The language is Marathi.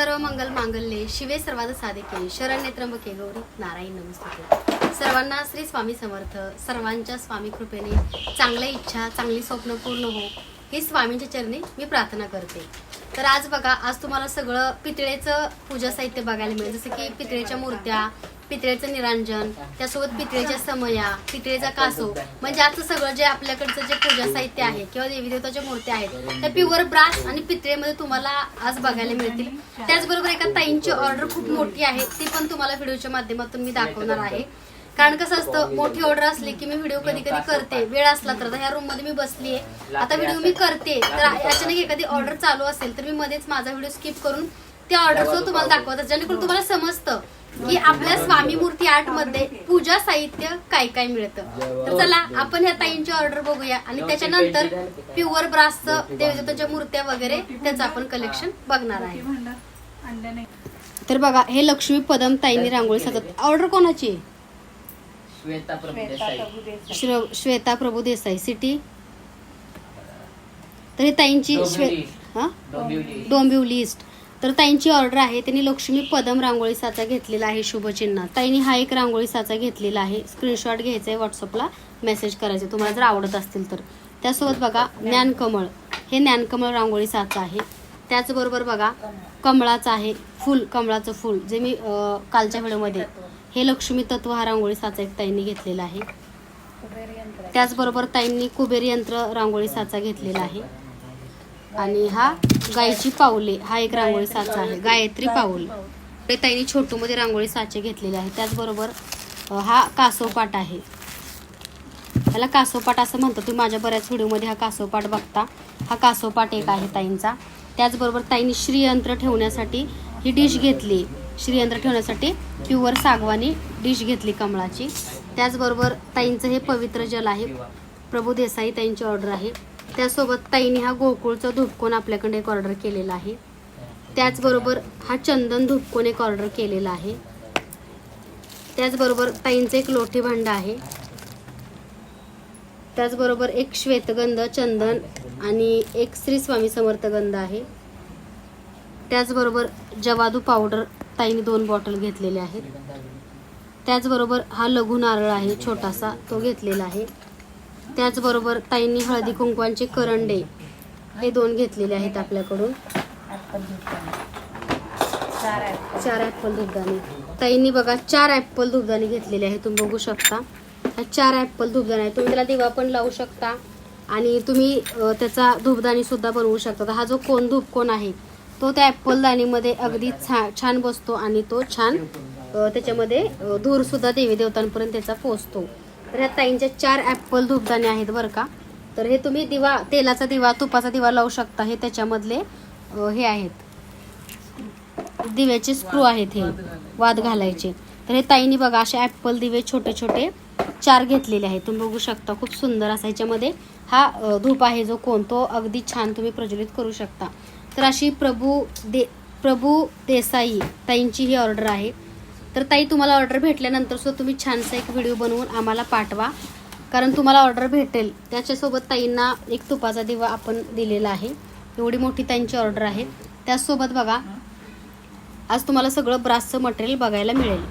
सर्व मंगल मांगल्ये शिवे सर्वाद साधिके शरण्य त्र्यंबके गौरी नारायण नमस्ते सर्वांना श्री स्वामी समर्थ सर्वांच्या स्वामी कृपेने चांगल्या इच्छा चांगली स्वप्न पूर्ण हो ही स्वामींच्या चरणी मी प्रार्थना करते. तर आज बघा आज तुम्हाला सगळं पितळेचं पूजा साहित्य बघायला मिळेल. जसं की पितळेच्या मूर्त्या पितळेचं निरांजन त्यासोबत पितळेच्या समया पितळेचा कासव. म्हणजे आजचं सगळं जे आपल्याकडचं जे पूजा साहित्य आहे किंवा देवी देवताच्या मूर्त्या आहेत त्या प्युअर ब्रास आणि पितळेमध्ये तुम्हाला आज बघायला मिळतील. त्याचबरोबर एका ताईंची ऑर्डर खूप मोठी आहे ती पण तुम्हाला व्हिडिओच्या माध्यमातून मी दाखवणार आहे. कारण कसं असतं मोठी ऑर्डर असली की मी व्हिडिओ कधी कधी करते. वेळ असला तर. ह्या रूममध्ये मी बसलीये. आता व्हिडिओ मी करते. तर अचानक एखादी ऑर्डर चालू असेल तर मी मध्येच माझा व्हिडिओ स्किप करून त्या ऑर्डरचं तुम्हाला दाखवतात जेणेकरून तुम्हाला समजतं की आपल्या स्वामी मूर्ती आर्टमध्ये पूजा साहित्य काय काय मिळतं. तर चला आपण ह्या ताईंची ऑर्डर बघूया. आणि त्याच्यानंतर प्युअर ब्रासचं देवदेवताच्या मूर्त्या वगैरे त्याचं आपण कलेक्शन बघणार आहे. तर बघा हे लक्ष्मी पदम ताईंनी रांगोळी साधत ऑर्डर कोणाची? आहे श्वेता प्रभू देसाई. श्र- श्वेता प्रभू देसाई सिटी. तर हे ताईंची श्वे डोंबिवली. हा? डोंबिवली डोंबिवली ईस्ट. तर ताईंची ऑर्डर आहे त्यांनी लक्ष्मी पदम रांगोळी साचा घेतलेला आहे शुभचिन्ह. ताईंनी हा एक रांगोळी साचा घेतलेला आहे. स्क्रीनशॉट घ्यायचा आहे व्हॉट्सअपला मेसेज करायचे तुम्हाला जर आवडत असतील तर. त्यासोबत बघा ज्ञानकमळ. हे ज्ञानकमळ रांगोळी साचा आहे. त्याचबरोबर बघा कमळाचं आहे. फुल कमळाचं फुल जे मी अं, कालच्या व्हिडिओमध्ये हे लक्ष्मी तत्व हा रांगोळी साचा एक ताईंनी घेतलेला आहे. त्याचबरोबर ताईंनी कुबेर यंत्र रांगोळी साचा घेतलेला आहे. आणि हा गायची पाऊले हा एक रांगोळी साचा आहे. गायत्री पाऊल. ते ताईंनी छोटूमध्ये रांगोळी साचे घेतलेले आहे. त्याचबरोबर हा कासोपाट आहे. त्याला कासोपाट असं म्हणतो तुम्ही माझ्या बऱ्याच व्हिडिओमध्ये हा कासोपाट बघता. हा कासोपाट एक आहे ताईंचा. त्याचबरोबर ताईंनी श्रीयंत्र ठेवण्यासाठी ही डिश घेतली. श्रीयंत्र ठेवण्यासाठी प्युअर सागवानी डिश घेतली कमळाची. त्याचबरोबर ताईंचं हे पवित्र जल आहे. प्रभू देसाई ताईंची ऑर्डर आहे. त्यासोबत ताईंनी हा गोकुळचा धुपकोन आपल्याकडे एक ऑर्डर केलेला आहे. त्याचबरोबर हा चंदन धुपकोन एक ऑर्डर केलेला आहे. त्याचबरोबर ताईंचं एक लोठी भांड आहे. त्याचबरोबर एक श्वेतगंध चंदन आणि एक श्री स्वामी समर्थ गंध आहे. त्याचबरोबर जवादू पावडर ताईने दोन बॉटल घेतलेले आहेत. त्याचबरोबर हा लघु नारळ आहे छोटासा तो घेतलेला आहे. त्याचबरोबर ताईंनी हळदी कुंकवांचे करंडे हे दोन घेतलेले आहेत आपल्याकडून. चार चार ॲपल धूपदाणे ताईंनी बघा चार ॲपल धूपदाणे घेतलेले आहे तुम्ही बघू शकता. चार ॲपल धूपदाणे आहे तुम्ही त्याला दिवा पण लावू शकता आणि तुम्ही त्याचा धूपदाणी सुद्धा बनवू शकता. हा जो कोण धूप कोण आहे तो त्या ॲपल दाणीमध्ये अगदी छा छान बसतो आणि तो छान त्याच्यामध्ये धूरसुद्धा देवी देवतांपर्यंत त्याचा पोचतो तर ह्या ताईंच्या चार ॲपल धूपदाणे आहेत बरं का. तर हे तुम्ही दिवा तेलाचा दिवा तुपाचा दिवा लावू शकता. हे त्याच्यामधले हे आहेत. दिव्याचे स्क्रू आहेत हे वाद घालायचे. तर हे ताईंनी बघा असे ॲपल दिवे छोटे छोटे चार घेतलेले आहेत. तुम्ही बघू शकता खूप सुंदर असा ह्याच्यामध्ये हा धूप आहे जो कोण तो अगदी छान तुम्ही प्रज्वलित करू शकता. तर अशी प्रभू दे प्रभू देसाई ताईंची ही ऑर्डर आहे. तर ताई तुम्हाला ऑर्डर भेटल्यानंतर सुद्धा तुम्ही छानसा एक व्हिडिओ बनवून आम्हाला पाठवा. कारण तुम्हाला ऑर्डर भेटेल. त्याच्यासोबत ताईंना एक तुपाचा दिवा आपण दिलेला आहे. एवढी मोठी ताईंची ऑर्डर आहे. त्याचसोबत बघा आज तुम्हाला सगळं ब्रासचं मटेरियल बघायला मिळेल.